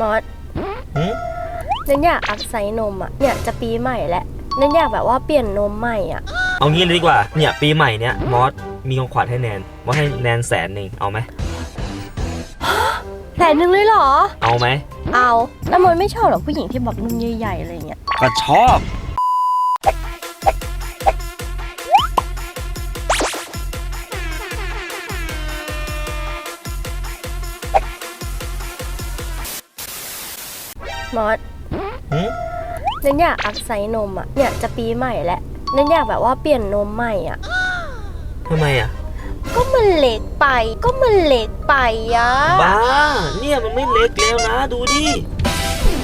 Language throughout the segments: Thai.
มอสหืมนันอยากอัพไซส์นมอะ เนี่ยจะปีใหม่แล้วนันอยากแบบว่าเปลี่ยนนมใหม่อะ เอางี้เลยดีกว่า เนี่ยปีใหม่เนี่ยมอสมีของขวัญให้แนนว่าให้แนนแสนหนึ่งเอาไหมแสนหนึ่งเลยเหรอ เอาไหมเอา แล้วมันไม่ชอบหรอผู้หญิงที่แบบนุ่มใหญ่ๆอะไรเงี้ย ก็ชอบ มอสหืมนันอยากอัพไซส์นมอะเนี่ยจะปีใหม่แล้วนันอยากแบบว่าเปลี่ยนนมใหม่อะ ทำไมอะ ก็มันเล็กไป ก็มันเล็กไปอะบ้า เนี่ยมันไม่เล็กแล้วนะ ดูดิ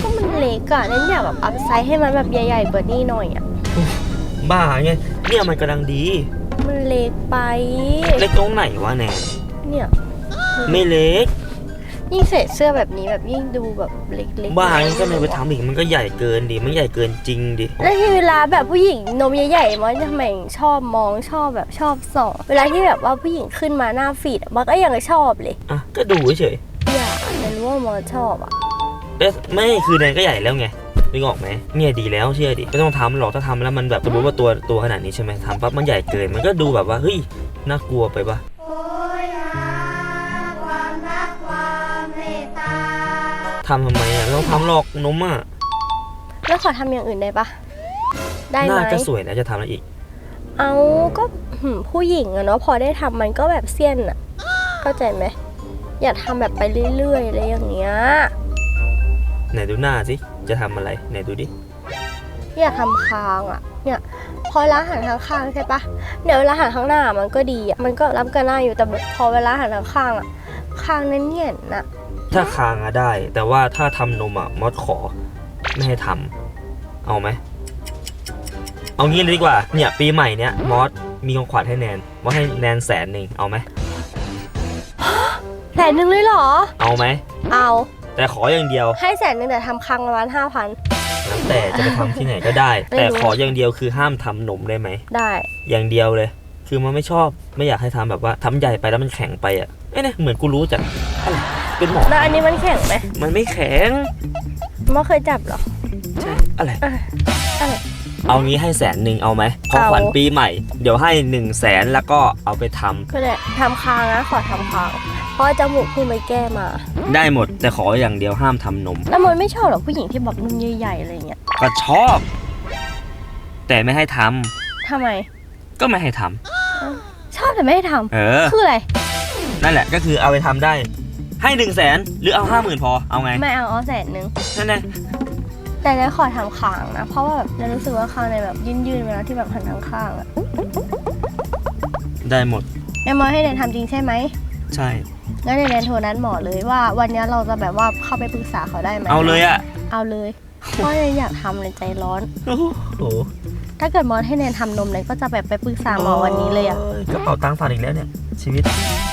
ก็มันเล็กอะนันอยากแบบอัพไซส์ให้มันแบบใหญ่ ๆ กว่านี้หน่อยอะบ้าไง เนี่ยมันกำลังดี มันเล็กไป เล็กตรงไหนวะแนนเนี่ย ไม่เล็ก ยิ่งใส่เสื้อแบบนี้แบบยิ่งดูแบบเล็กๆบ้างั้นก็ไม่ไปทำอีกมันก็ใหญ่เกินดิมันใหญ่เกินจริงดิแล้วที่เวลาแบบผู้หญิงนมใหญ่ๆมันทำไมชอบมองชอบแบบชอบส่องเวลาที่แบบว่าผู้หญิงขึ้นมาหน้าฟีดอะมันก็ยังชอบเลยอะก็ดูเฉยอย่าฉันว่ามอชอบอะๆแต่ไม่คือแนนก็ใหญ่แล้วไงนึกออกไหมเนี่ยดีแล้วเชื่อดิไม่ต้องทำหรอกถ้าทำแล้วมันแบบสมมติว่าตัวตัวขนาดนี้ใช่ไหมทำปั๊บมันใหญ่เกินมันก็ดูแบบว่าเฮ้ยน่ากลัวไปปะ ทำทำไมอะไม่ต้องทำหรอกนมอะแล้วขอทำอย่างอื่นได้ปะได้หไหมน้าก็สวยแล้วจะทำอะไรอีก เอาก็หืมผู้หญิงอะเนาะพอได้ทำมันก็แบบเสี้ยนอะเข้าใจไหมอย่าทำแบบไปเรื่อยๆอะไรอย่างเงี้ยไหนดูหน้าสิจะทำอะไรไหนดูดิอย่าทำคางอะเนี่ยพอเวลาหันทางข้างใช่ปะเดี๋ยวเวลาหันข้างหน้ามันก็ดีอะมันก็รับกันหน้าอยู่แต่แบบพอเวลาหันทางข้างอะคางนั้นเหนียนอะ ถ้าคางอะได้ แต่ว่าถ้าทำนมอะมอสขอ ไม่ให้ทำเอาไหม เอางี้เลยดีกว่า เนี่ย ปีใหม่เนี่ยมอสมีของขวัญให้แนนว่าให้แนนแสนหนึ่งเอาไหม แสนหนึ่งเลยเหรอ เอาไหม เอาแต่ขออย่างเดียว ให้แสนหนึ่งแต่ทำคางประมาณห้าพัน แล้วแต่จะไปทำที่ไหนก็ได้ ไม่รู้ แต่ขออย่างเดียวคือห้ามทำนมได้ไหม ได้อย่างเดียวเลย คือมันไม่ชอบไม่อยากให้ทำแบบว่าทำใหญ่ไปแล้วมันแข็งไปอะเอ้ยเนี่ยเหมือนกูรู้จักอะไร เป็นหมอแล้วอันนี้มันแข็งไหมมันไม่แข็งไม่เคยจับเหรอใช่อะไร อะไร เอางี้ให้แสนหนึ่งเอาไหมของขวัญเอาปีใหม่ เดี๋ยวให้หนึ่งแสนแล้วก็เอาไปทำก็ได้ทำคางนะขอทำคาง เพราะว่าจมูกเพิ่งไปแก้มา ได้หมดแต่ขออย่างเดียวห้ามทำนม แล้วมันไม่ชอบหรอกผู้หญิงที่แบบนุ่มใหญ่ๆอะไรเงี้ย ก็ชอบ แต่ไม่ให้ทำทำไม ก็ไม่ให้ทำชอบแต่ไม่ให้ทเออำคืออะไร นั่นแหละก็คือเอาไปทำได้ ให้หนึ่งแสนหรือเอาห้าหมื่นพอเอาไงไม่เอาเอาแสนหนึ่งนั่นแหละแต่ได้ขอทำคางนะ เพราะว่าแบบเรารู้สึกว่าคางในแบบยื่นๆเวลาที่แบบหันทางข้างอะได้หมดแม่หมอให้แนนทำจริงใช่ไหมใช่ งั้นเดี๋ยวแนนโทรนัดหมอเลยว่าวันนี้เราจะแบบว่าเข้าไปปรึกษาเขาได้ไหมเอาเลยอะเอาเลยเพราะแนนอยากทำเลยใจร้อน โอ้โหถ้าเกิดหมอให้แนนทำนมแนนก็จะแบบไปปรึกษาหมอวันนี้เลยอะโกระเป๋าตังค์ฝันอีกแล้วเนี่ยชีวิตแค่แส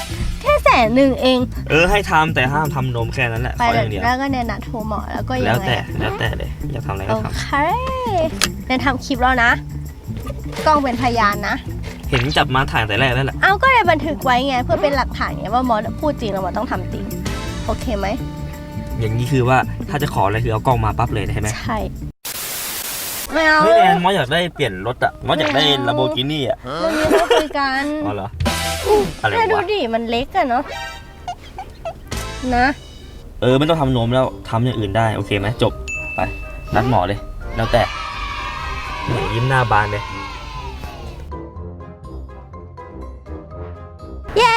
นหนึ่งเองเออให้ทำแต่ห้ามทำนมแค่นั้นแหละไปขออเลยย่างเดียวแล้วก็แนนนัดโทรหมอแล้วก็ยัแล้วงไงแต่อะแล้วแต่เลยอยากทำอะไรโอก็ทเคแนนทำคลิปแล้วนะ กล้องเป็นพยานนะำเห็นจับมาถ่ายแต่แรกแล้วแหละเอาก็เลยบันทึกไว้ไงเพื่อเป็นหลักฐานไงว่าหมอพูดจริงแล้วหมอต้องทำจริง โอเคไหม อย่างนี้คือว่าถ้าจะขออะไรคือเอากล้องมาปั๊บเลยใช่ไหมใช่ไม่เอาเฮ้ยแอนมอสอยากได้เปลี่ยนรถอะมอสอยากได้ไม่เอาลาโบกินี่อะเรื่องนี้เราคุยกัน อ๋อเหรอ อะไรแค่ดูวะดิมันเล็กอะเนาะนะเออไม่ต้องทำนมแล้วทำอย่างอื่นได้โอเคไหมจบไปนัดหมอเลย แล้วแต่แหมยิ้มหน้าบานเลยเย้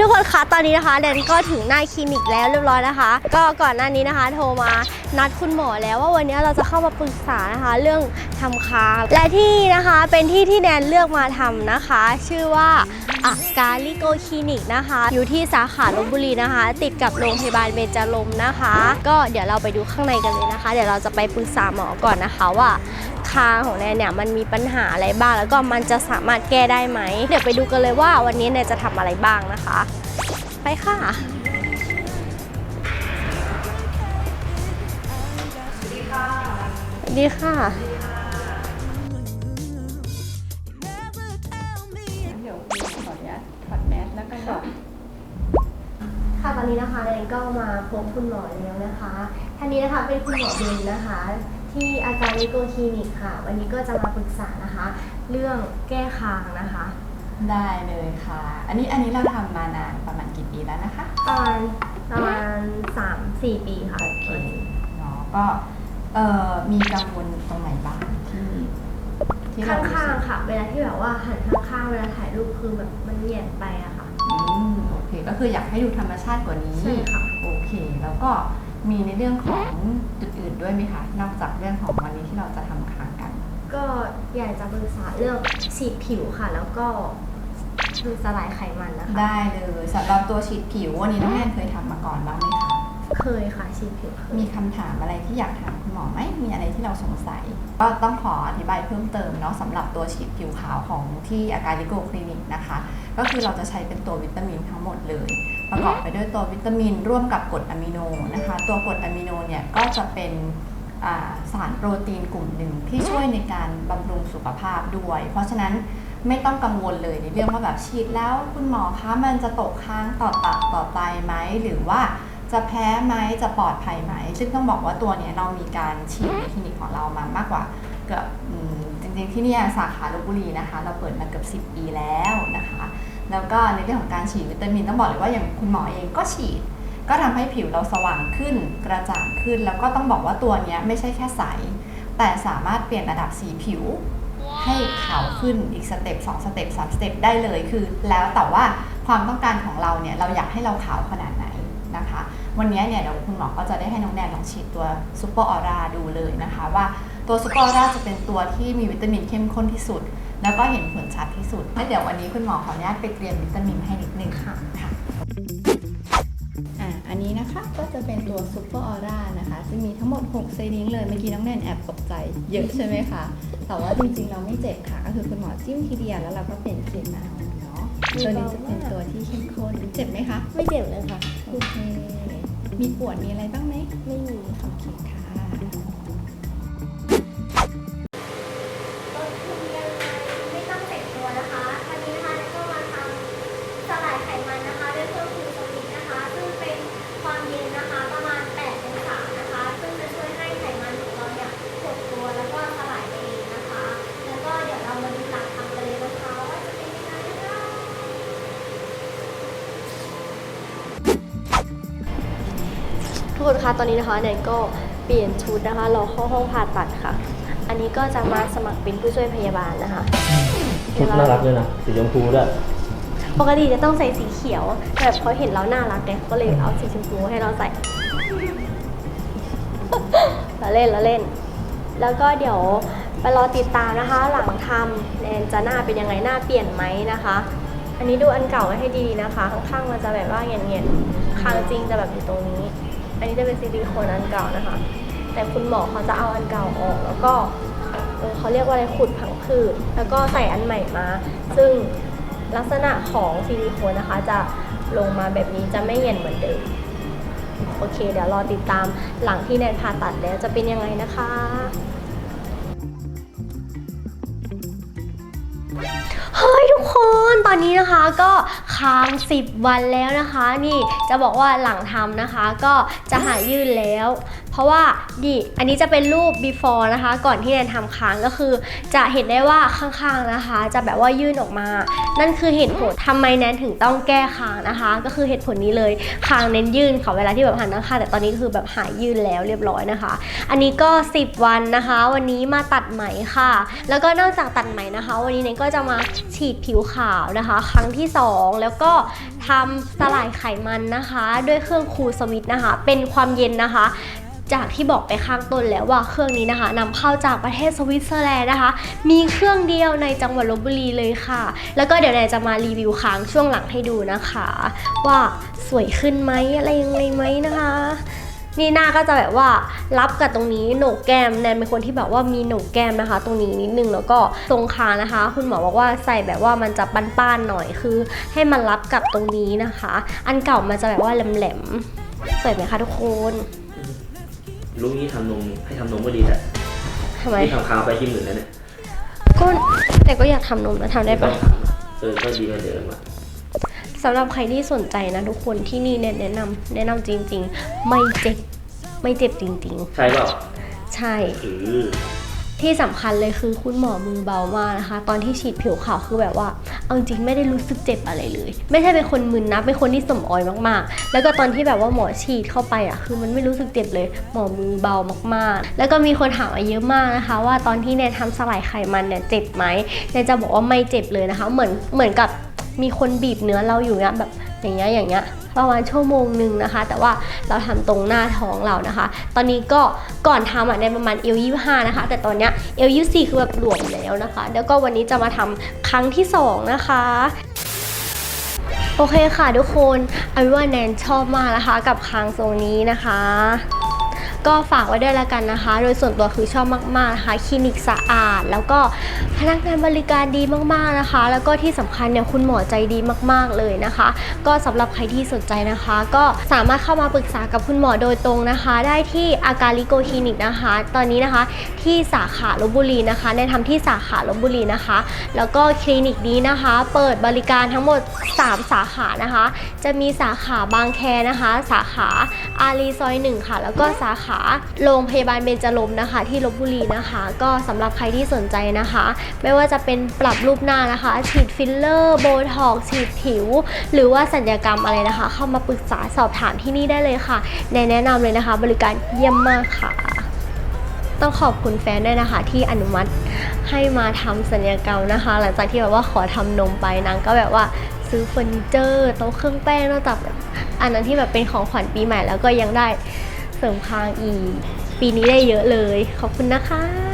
ทุกคนคะตอนนี้นะคะแดนก็ถึงหน้าคลินิกแล้วเรียบร้อยนะคะ ก็ก่อนหน้านี้นะคะ โทรมานัดคุณหมอแล้วว่าวันนี้เราจะเข้ามาปรึกษานะคะ เรื่องทำคางและที่นะคะเป็นที่ที่แดนเลือกมาทำนะคะ ชื่อว่าอากาลิโกคลินิกนะคะ อยู่ที่สาขาลบบุรีนะคะ ติดกับโรงพยาบาลเบญจลมนะคะ ก็เดี๋ยวเราไปดูข้างในกันเลยนะคะ เดี๋ยวเราจะไปปรึกษาหมอก่อนนะคะว่า คางของแนนเนี่ยมันมีปัญหาอะไรบ้าง แล้วก็มันจะสามารถแก้ได้ไหม เดี๋ยวไปดูกันเลยว่าวันนี้แนนจะทำอะไรบ้างนะคะ ไปค่ะสวัสดีค่ะเดี๋ยวขออนุญาตถอดแมสแล้วกันค่ะค่ะตอนนี้นะคะแนนนก็มาพบคุณหมอแล้วนะคะท่านนี้นะคะเป็นคุณหมอเบนนะคะ ที่อาการลิโกคลินิกค่ะ วันนี้ก็จะมาปรึกษานะคะ เรื่องแก้คางนะคะ ได้เลยค่ะ อันนี้อันนี้เราทำมานานประมาณกี่ปีแล้วนะคะ ประมาณประมาณสามสี่ปีค่ะโอเคเนาะก็เอ่อมีกังวลตรงไหนบ้างที่ที่เราข้างรู้สึกๆค่ะ เวลาที่แบบว่าหันข้างๆเวลาถ่ายรูปคือแบบมันเหยียดไปอะค่ะ อืมโอเคก็คืออยากให้ดูธรรมชาติกว่านี้ใช่ค่ะ โอเค แล้วก็ มีในเรื่องของจุดอื่นด้วยไหมคะ นอกจากเรื่องของวันนี้ที่เราจะทำค้างกัน ก็อยากจะปรึกษาเรื่องฉีดผิวค่ะ แล้วก็คือสลายไขมันนะคะ ได้เลยสำหรับตัวฉีดผิววันนี้น้องแอนเคยทำมาก่อนบ้างไหมคะ เคยค่ะฉีดผิวเคยมีคำถามอะไรที่อยากถามคุณหมอไหม มีอะไรที่เราสงสัย ก็ต้องขออธิบายเพิ่มเติมเนาะสำหรับตัวฉีดผิวขาวของที่อาการลิโกคลินิกนะคะ ก็คือเราจะใช้เป็นตัววิตามินทั้งหมดเลย ประกอบไปด้วยตัววิตามินร่วมกับกรดอะมิโนนะคะ ตัวกรดอะมิโนเนี่ยก็จะเป็นาสารโปรตีนกลุ่มหนึ่งที่ช่วยในการบำรุงสุขภาพด้วย เพราะฉะนั้นไม่ต้องกังวลเลยในเรื่องว่าแบบฉีดแล้วคุณหมอคะมันจะตกค้างต่อตับต่อไตไหมหรือว่าจะแพ้ไหมจะปลอดภัยไหม ซึ่งต้องบอกว่าตัวนี้เรามีการฉีดในคลินิกของเรามามากกว่าเกือบจริงๆที่นี่สาขาลบบุรีนะคะ เราเปิดมาเกือบ 10 ปีแล้วนะคะ แล้วก็ในเรื่องของการฉีดวิตามินต้องบอกเลยว่าอย่างคุณหมอเองก็ฉีด ก็ทำให้ผิวเราสว่างขึ้นกระจ่างขึ้น แล้วก็ต้องบอกว่าตัวนี้ไม่ใช่แค่ใส แต่สามารถเปลี่ยนระดับสีผิว ให้ขาวขึ้นอีกสเต็ป2สเต็ป3สเต็ปได้เลยคือ แล้วแต่ว่าความต้องการของเราเนี่ยเราอยากให้เราขาวขนาดไหนนะคะ วันนี้เนี่ยเดี๋ยวคุณหมอก็จะได้ให้น้องแนนลองฉีดตัวซูเปอร์ออร่าดูเลยนะคะว่าตัวซูเปอร์ออร่าจะเป็นตัวที่มีวิตามินเข้มข้นที่สุด แล้วก็เห็นผลชัดที่สุดแล้วเดี๋ยววันนี้คุณหมอขออนุญาตไปเตรียมวิตามินให้นิดนึงค่ะค่ะอะอันนี้นะคะก็จะเป็นตัวซูเปอร์ออร่านะคะ ซึ่งมีทั้งหมด6ไซริงเลย เมื่อกี้น้องแนนแอบตกใจเยอะใช่ไหมคะ แต่ว่าจริงๆ เราไม่เจ็บค่ะ ก็คือคุณหมอจิ้มทีเดียวแล้วเราก็เปลี่ยนครีมมาเนาะตัวนี้จะเป็นตัวที่เข้มข้นเจ็บไหมคะ ไม่เจ็บเลยค่ะ โอเค มีปวดมีอะไรบ้างไหม ไม่มีค่ะโอเคค่ะ คนคะตอนนี้นะคะแนนก็เปลี่ยนชุดนะคะรอเข้าห้องผ่าตัดค่ะ อันนี้ก็จะมาสมัครเป็นผู้ช่วยพยาบาลนะคะชุดน่ารักเลยนะสีชมพูด้วยปกติจะต้องใส่สีเขียว แต่แบบเขาเห็นเราน่ารักไงก็เลยเอาสีชมพูให้เราใส่เราเล่นเราเล่น แล้วก็เดี๋ยวไปรอติดตามนะคะ หลังทำแนนจะหน้าเป็นยังไงหน้าเปลี่ยนไหมนะคะ อันนี้ดูอันเก่าไว้ให้ดีนะคะ ข้างๆมันจะแบบว่าเงียบๆคางจริงจะแบบอยู่ตรงนี้ อันนี้จะเป็นซิลิโคนอันเก่านะคะ แต่คุณหมอเขาจะเอาอันเก่าออก แล้วก็เเขาเรียกว่าอะไรขุดผังผืดแล้วก็ใส่อันใหม่มา ซึ่งลักษณะของซิลิโคนนะคะ จะลงมาแบบนี้จะไม่เย็นเหมือนเดิม โอเค เดี๋ยวรอติดตามหลังที่แนนผ่าตัดแล้วจะเป็นยังไงนะคะ ตอนนี้นะคะก็ค้าง 10 วันแล้วนะคะ นี่จะบอกว่าหลังทำนะคะ ก็จะหายยืดแล้ว ราะว่าดิอันนี้จะเป็นรูป before นะคะ ก่อนที่แนนทำค้างก็คือ จะเห็นได้ว่าข้างๆนะคะ จะแบบว่ายื่นออกมา นั่นคือเหตุผลทำไมแนนถึงต้องแก้คางนะคะ ก็คือเหตุผลนี้เลยคางเน้นยื่นค่ะเวลาที่แบบหันข้างแต่ตอนนี้คือแบบหายยื่นแล้วเรียบร้อยนะคะ อันนี้ก็ 10 วันนะคะ วันนี้มาตัดไหมค่ะ แล้วก็นอกจากตัดไหมนะคะ วันนี้เนนก็จะมาฉีดผิวขาวนะคะ ครั้งที่ 2 แล้วก็ทำสลายไขมันนะคะ ด้วยเครื่องคูลสวิตนะคะ เป็นความเย็นนะคะ จากที่บอกไปข้างต้นแล้วว่าเครื่องนี้นะคะนำเข้าจากประเทศสวิตเซอร์แลนด์นะคะ มีเครื่องเดียวในจังหวัดลบบุรีเลยค่ะ แล้วก็เดี๋ยวแนนจะมารีวิวค้างช่วงหลังให้ดูนะคะ ว่าสวยขึ้นไหมอะไรยังไงไหมนะคะนี่หน้าก็จะแบบว่ารับกับตรงนี้โหนกแก้มแนนเป็นคนที่แบบว่ามีโหนกแก้มนะคะ ตรงนี้นิดนึงแล้วก็ตรงคางนะคะ คุณหมอบอกว่าใส่แบบว่ามันจะป้านๆหน่อยคือ ให้มันรับกับตรงนี้นะคะ อันเก่ามันจะแบบว่าแหลมๆสวยไหมคะทุกคน ลูกนี้ทำนมให้ทำนมก็ดีแต่ทำไม ที่ทำค้างไปที่หมื่นแล้วเนี่ยก็แต่ก็อยากทำนมนะทำได้ต้อปะงทำเออก็ดีกว่าเดิมอะสำหรับใครที่สนใจนะทุกคนที่นี่เนี่ยแนะนำแนะนำจริง ๆ ไม่เจ็บ ไม่เจ็บจริง ใช่เปล่าๆ ใช่ อือ ที่สำคัญเลยคือคุณหมอมือเบามากนะคะ ตอนที่ฉีดผิวขาวคือแบบว่าเอาจริงไม่ได้รู้สึกเจ็บอะไรเลย ไม่ใช่เป็นคนมึนนะเป็นคนที่สมออยมากๆ แล้วก็ตอนที่แบบว่าหมอฉีดเข้าไปอะคือมันไม่รู้สึกเจ็บเลย หมอมือเบามากๆ แล้วก็มีคนถามมาเยอะมากนะคะ ว่าตอนที่เนี่ยทำสลายไขมันเนี่ยเจ็บไหมเนี่ยจะบอกว่าไม่เจ็บเลยนะคะ เหมือนเหมือนกับมีคนบีบเนื้อเราอยู่เนี่ยแบบ อย่างเงี้ยอย่างเงี้ยประมาณชั่วโมงหนึ่งนะคะ แต่ว่าเราทำตรงหน้าท้องเรานะคะ ตอนนี้ก็ก่อนทำอะในประมาณเอลยี่ห้านะคะ แต่ตอนเนี้ยเอลยี่สี่คือแบบหลวมแล้วนะคะ แล้วก็วันนี้จะมาทำครั้งที่สองนะคะโอเคค่ะทุกคนเอาเป็นว่าแนนชอบมากนะคะ กับคางทรงนี้นะคะ ก็ฝากไว้ด้วยละกันนะคะ โดยส่วนตัวคือชอบมากๆนะคะคลินิกสะอาด แล้วก็พนักงานบริการดีมากๆนะคะ แล้วก็ที่สำคัญเนี่ยคุณหมอใจดีมากๆเลยนะคะ ก็สำหรับใครที่สนใจนะคะ ก็สามารถเข้ามาปรึกษากับคุณหมอโดยตรงนะคะ ได้ที่อาการลิโกคลินิกนะคะ ตอนนี้นะคะที่สาขาลบบุรีนะคะแนะนำที่สาขาลบบุรีนะคะ แล้วก็คลินิกนี้นะคะ เปิดบริการทั้งหมด 3 สาขานะคะ จะมีสาขาบางแคนะคะ สาขาอารีซอยหนึ่งค่ะ แล้วก็สาขาโรงพยาบาลเบญจลมนะคะ ที่ลบบุรีนะคะ ก็สำหรับใครที่สนใจนะคะ ไม่ว่าจะเป็นปรับรูปหน้านะคะ ฉีดฟิลเลอร์โบท็อกฉีดผิว หรือว่าสัญญกรรมอะไรนะคะ เข้ามาปรึกษาสอบถามที่นี่ได้เลยค่ะแนแนะนำเลยนะคะ บริการเยี่ยมมากค่ะ ต้องขอบคุณแฟนด้วยนะคะ ที่อนุมัติให้มาทำสัญญกรรมนะคะ หลังจากที่แบบว่าขอทำนมไปนางก็แบบว่าซื้อเฟอร์นิเจอร์โต๊ะเครื่องแป้งนอกจากแบบอันนั้นที่แบบเป็นของขวัญปีใหม่แล้วก็ยังได้ เสริมคางอีก ปีนี้ได้เยอะเลย ขอบคุณนะคะ